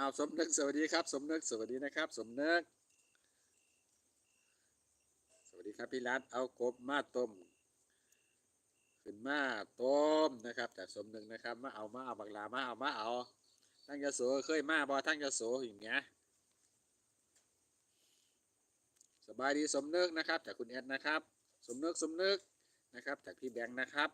อ้าวสมนึกสวัสดีครับ สมนึกสวัสดีนะครับ สมนึกสวัสดีครับพี่รัตเอากบมาต้มขึ้นมาต้มนะครับจากสมนึกนะครับมาเอามาเอาบักลามาเอามาเอาทั้งยะโสเคยมาบอทั้งยะโสอย่างเงี้ยสบายดีสมนึกนะครับจากคุณแอดนะครับ สมนึกสมนึกนะครับ จากพี่แบงค์นะครับ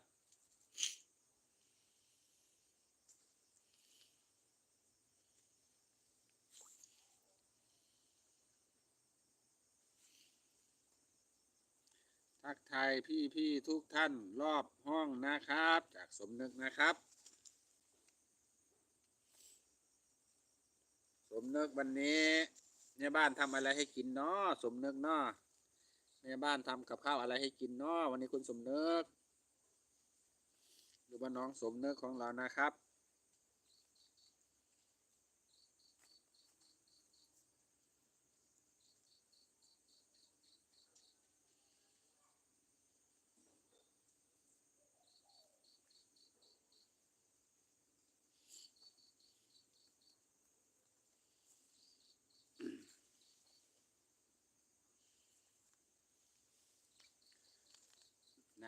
ทักทายพี่พี่ๆทุกท่านรอบห้องนะครับ จากสมนึกนะครับ สมนึกวันนี้แม่บ้านทำอะไรให้กินเนาะสมนึกเนาะแม่บ้านทำกับข้าวอะไรให้กินเนาะวันนี้คุณสมนึกหรือว่าน้องสมนึกของเรานะครับ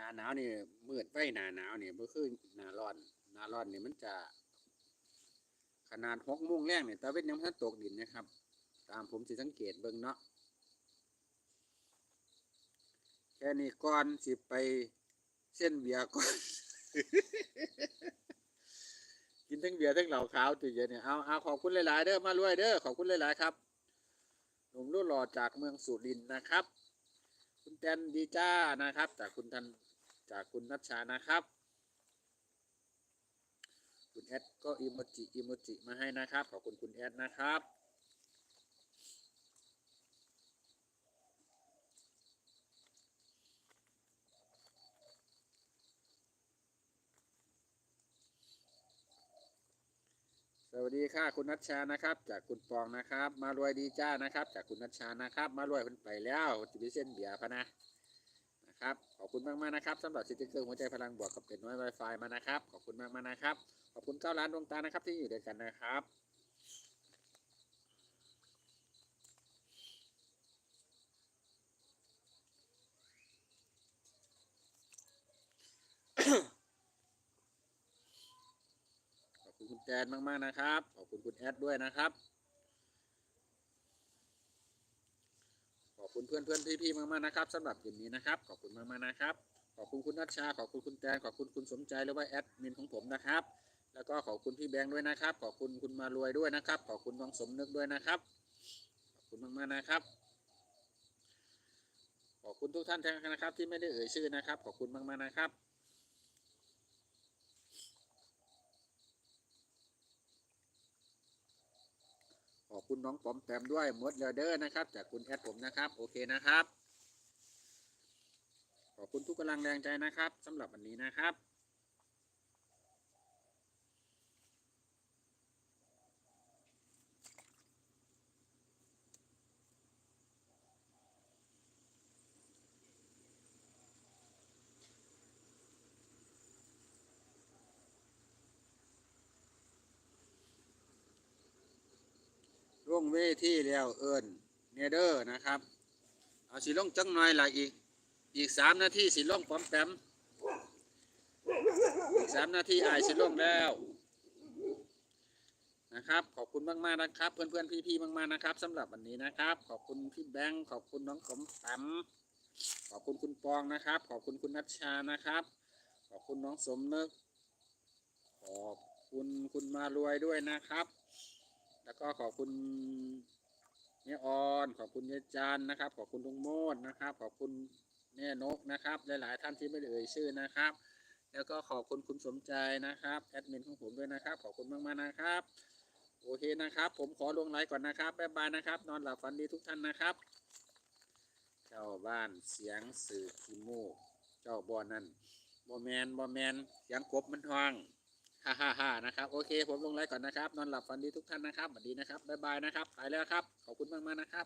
าหนาวนี่มืดไปหนาหนาวนี่บ่คือหนาร้อนหนาร้อนนี่มันจะ ขนาดหกโมงแรกเนี่ยตะเวนยังพันตกดินนะครับ ตามผมสิสังเกตเบิ่งเนาะแค่นี้ก่อนสิไปเส้นเบียร์ก่อนกินทั้งเบียร์ทั้งเหล้าขาวตื่นเย็นเนี่ยเอาเอาขอบคุณหลาย ๆ เด้อมารวยเด้อขอบคุณหลาย ๆ ครับหนุ่มรุ่นหล่อจากเมืองสุรินทร์นะครับ คุณแตนดีจ้านะครับ จากคุณทัน จากคุณนัชชานะครับ คุณแอดก็อิโมจิอิโมจิมาให้นะครับ ขอบคุณคุณแอดนะครับสวัสดีค่ะคุณนัชชานะครับ จากคุณปองนะครับ มารวยดีจ้านะครับ จากคุณนัชชานะครับ มารวยเพิ่นไปแล้วจิบิเส้นเบียร์พะนะ นะครับ ขอบคุณมากมากนะครับสำหรับสติ๊กเกอร์หัวใจพลังบวกกับเป็นน้อยไวไฟมานะครับ ขอบคุณมากมากนะครับ ขอบคุณเก้าล้านดวงตานะครับที่อยู่ด้วยกันนะครับขอบคุณคุณแจนมาก ๆ นะครับ ขอบคุณคุณแอดด้วยนะครับ ขอบ คุณเพื่อนเพื่อนพี่พี่ๆมากๆนะครับสำหรับเย็นนี้นะครับ ขอบคุณมากๆนะครับ ขอบคุณคุณนัชชา ขอบคุณคุณแตนขอบคุณคุณสมใจหรือว่าแอดมินของผมนะครับ แล้วก็ขอบคุณพี่แบงค์ด้วยนะครับ ขอบคุณคุณมารวยด้วยนะครับ ขอบคุณน้องสมนึกด้วยนะครับขอบคุณมากๆนะครับ ขอบคุณทุกท่านนะครับที่ไม่ได้เอ่ยชื่อนะครับ ขอบคุณมากๆนะครับ ขอบ คุณน้องปอมแปมด้วยมดเลเดอร์นะครับ จากคุณแอดผมนะครับ โอเคนะครับ ขอบคุณทุกกำลังแรงใจนะครับสำหรับวันนี้นะครับ เวทีแล้วเอิญเนเดอร์นะครับ เอาสีลงจังหน่อยละอีก อีกสามนาทีสีลงปอมแปมอีกสามนาทีอายสีลงแล้วนะครับ ขอบคุณมากมากนะครับ เพื่อนเพื่อนพี่พี่ๆมากนะครับสำหรับวันนี้นะครับ ขอบคุณพี่แบงค์ขอบคุณน้องปอมแปมขอบคุณคุณปองนะครับ ขอบคุณคุณนัชชานะครับ ขอบคุณน้องสมนึกขอบคุณคุณมารวยด้วยนะครับ แล้วก็ขอบคุณเนออนขอบคุณเยจันนะครับ ขอบคุณลุงโมดนะครับ ขอบคุณแน่นกนะครับ หลาย ๆ ท่านที่ไม่ได้เอ่ยชื่อนะครับ แล้วก็ขอบคุณคุณสมใจนะครับแอดมินของผมด้วยนะครับ ขอบคุณมาก ๆ นะครับ โอเคนะครับ ผมขอลงไลน์ก่อนนะครับบ๊ายบายนะครับ นอนหลับฝันดีทุกท่านนะครับ เจ้าบ้านเสียงสื่อขีโมกเจ้าบอนั่นบอแมนบอแมนเสียงกบมันทอง ฮ่าฮ่าฮ่านะครับ โอเค ผมลงไลน์ก่อนนะครับ นอนหลับฝันดีทุกท่านนะครับสวัสดีนะครับ บ๊ายบายนะครับ ไปแล้วครับ ขอบคุณมากมากนะครับ